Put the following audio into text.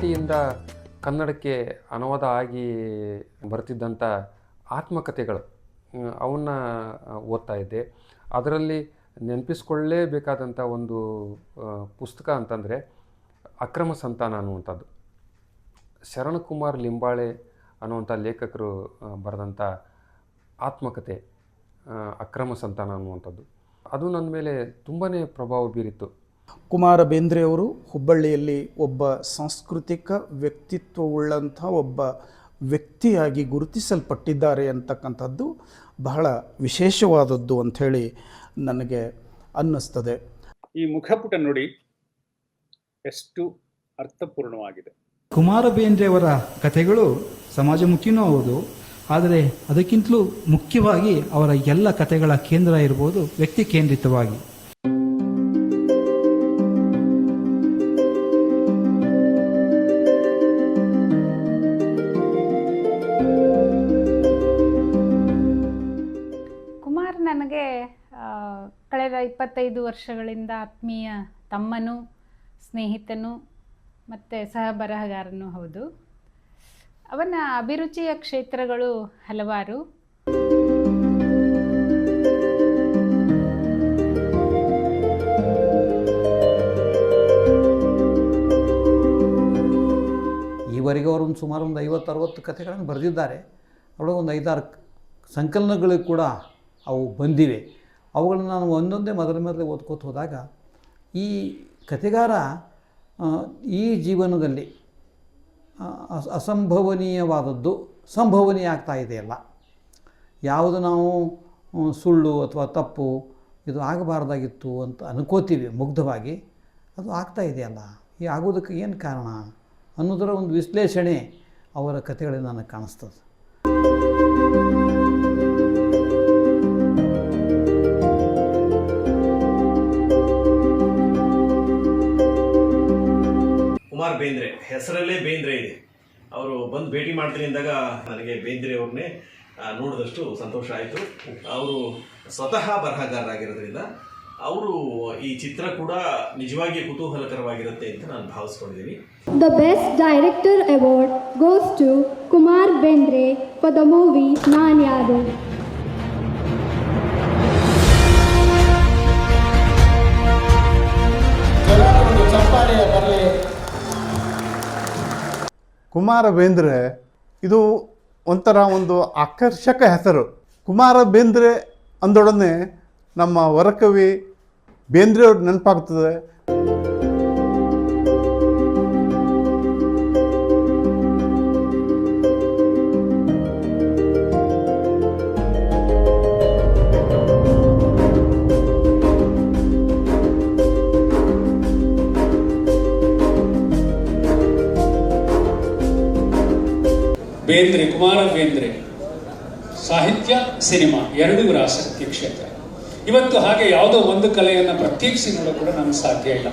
ಕನ್ನಡಕ್ಕೆ ಅನುವಾದ ಆಗಿ ಬರ್ತಿದ್ದಂಥ ಆತ್ಮಕಥೆಗಳು ಅವನ್ನ ಓದ್ತಾ ಇದ್ದೆ. ಅದರಲ್ಲಿ ನೆನಪಿಸ್ಕೊಳ್ಳೇಬೇಕಾದಂಥ ಒಂದು ಪುಸ್ತಕ ಅಂತಂದರೆ ಅಕ್ರಮ ಸಂತಾನ ಅನ್ನುವಂಥದ್ದು. ಶರಣಕುಮಾರ್ ಲಿಂಬಾಳೆ ಅನ್ನುವಂಥ ಲೇಖಕರು ಬರೆದಂಥ ಆತ್ಮಕಥೆ ಅಕ್ರಮ ಸಂತಾನ ಅನ್ನುವಂಥದ್ದು. ಅದು ನನ್ನ ಮೇಲೆ ತುಂಬಾ ಪ್ರಭಾವ ಬೀರಿತ್ತು. ಕುಮಾರ ಬೇಂದ್ರೆಯವರು ಹುಬ್ಬಳ್ಳಿಯಲ್ಲಿ ಒಬ್ಬ ಸಾಂಸ್ಕೃತಿಕ ವ್ಯಕ್ತಿತ್ವವುಳ್ಳಂಥ ಒಬ್ಬ ವ್ಯಕ್ತಿಯಾಗಿ ಗುರುತಿಸಲ್ಪಟ್ಟಿದ್ದಾರೆ ಅಂತಕ್ಕಂಥದ್ದು ಬಹಳ ವಿಶೇಷವಾದದ್ದು ಅಂಥೇಳಿ ನನಗೆ ಅನ್ನಿಸ್ತದೆ. ಈ ಮುಖಪುಟ ನೋಡಿ ಎಷ್ಟು ಅರ್ಥಪೂರ್ಣವಾಗಿದೆ. ಕುಮಾರ ಬೇಂದ್ರೆಯವರ ಕಥೆಗಳು ಸಮಾಜಮುಖಿನೂ ಹೌದು ಆದರೆ ಅದಕ್ಕಿಂತಲೂ ಮುಖ್ಯವಾಗಿ ಅವರ ಎಲ್ಲ ಕಥೆಗಳ ಕೇಂದ್ರ ಇರ್ಬೋದು ವ್ಯಕ್ತಿ ಕೇಂದ್ರಿತವಾಗಿ. ಕಳೆದ ಇಪ್ಪತ್ತೈದು ವರ್ಷಗಳಿಂದ ಆತ್ಮೀಯ ತಮ್ಮನು, ಸ್ನೇಹಿತನು ಮತ್ತು ಸಹ ಬರಹಗಾರನೂ ಹೌದು. ಅವನ ಅಭಿರುಚಿಯ ಕ್ಷೇತ್ರಗಳು ಹಲವಾರು. ಈವರೆಗೆ ಒಂದು ಸುಮಾರು ಒಂದು ಐವತ್ತು ಅರವತ್ತು ಕಥೆಗಳನ್ನು ಬರೆದಿದ್ದಾರೆ. ಅವಳಗೆ ಒಂದು ಐದಾರು ಸಂಕಲನಗಳು ಕೂಡ ಅವು ಬಂದಿವೆ. ಅವುಗಳನ್ನು ನಾನು ಒಂದೊಂದೇ ಮೊದಲ ಮೊದಲೇ ಓದ್ಕೋತ ಹೋದಾಗ ಈ ಕಥೆಗಾರ ಈ ಜೀವನದಲ್ಲಿ ಅಸಂಭವನೀಯವಾದದ್ದು ಸಂಭವನೀಯ ಆಗ್ತಾ ಇದೆಯಲ್ಲ ಯಾವುದು ನಾವು ಸುಳ್ಳು ಅಥವಾ ತಪ್ಪು ಇದು ಆಗಬಾರ್ದಾಗಿತ್ತು ಅಂತ ಅನ್ಕೋತೀವಿ ಮುಗ್ಧವಾಗಿ. ಅದು ಆಗ್ತಾ ಇದೆಯಲ್ಲ ಈ ಆಗೋದಕ್ಕೆ ಏನು ಕಾರಣ ಅನ್ನೋದರ ಒಂದು ವಿಶ್ಲೇಷಣೆ ಅವರ ಕಥೆಗಳಲ್ಲಿ ನನಗೆ ಕಾಣಿಸ್ತದೆ. ಕುಮಾರ್ ಬೇಂದ್ರೆ, ಹೆಸರಲ್ಲೇ ಬೇಂದ್ರೆ ಇದೆ. ಅವರು ಬಂದು ಭೇಟಿ ಮಾಡ್ತೀನಿ ಅಂದಾಗ ನನಗೆ ಬೇಂದ್ರೆ ಅವ್ರನ್ನೇ ನೋಡಿದಷ್ಟು ಸಂತೋಷ ಆಯಿತು. ಅವರು ಸ್ವತಃ ಬರಹಗಾರರಾಗಿರೋದ್ರಿಂದ ಅವರು ಈ ಚಿತ್ರ ಕೂಡ ನಿಜವಾಗಿ ಕುತೂಹಲಕರವಾಗಿರುತ್ತೆ ಅಂತ ನಾನು ಭಾವಿಸ್ಕೊಂಡಿದ್ದೀನಿ. The best director award goes to Kumar Bendre for the movie ನಾನು Yaru. ಕುಮಾರ ಬೇಂದ್ರೆ ಇದು ಒಂಥರ ಒಂದು ಆಕರ್ಷಕ ಹೆಸರು. ಕುಮಾರ ಬೇಂದ್ರೆ ಅಂದೊಡನೆ ನಮ್ಮ ವರಕವಿ ಬೇಂದ್ರೆಯವ್ರು ನೆನಪಾಗ್ತದೆ. ಬೇಂದ್ರೆ, ಕುಮಾರ ಬೇಂದ್ರೆ, ಸಾಹಿತ್ಯ, ಸಿನಿಮಾ, ಎರಡೂ ಆಸಕ್ತಿ ಕ್ಷೇತ್ರ. ಇವತ್ತು ಹಾಗೆ ಯಾವುದೋ ಒಂದು ಕಲೆಯನ್ನು ಪ್ರತ್ಯೇಕಿಸಿ ನೋಡೋ ಕೂಡ ನಮ್ಗೆ ಸಾಧ್ಯ ಇಲ್ಲ.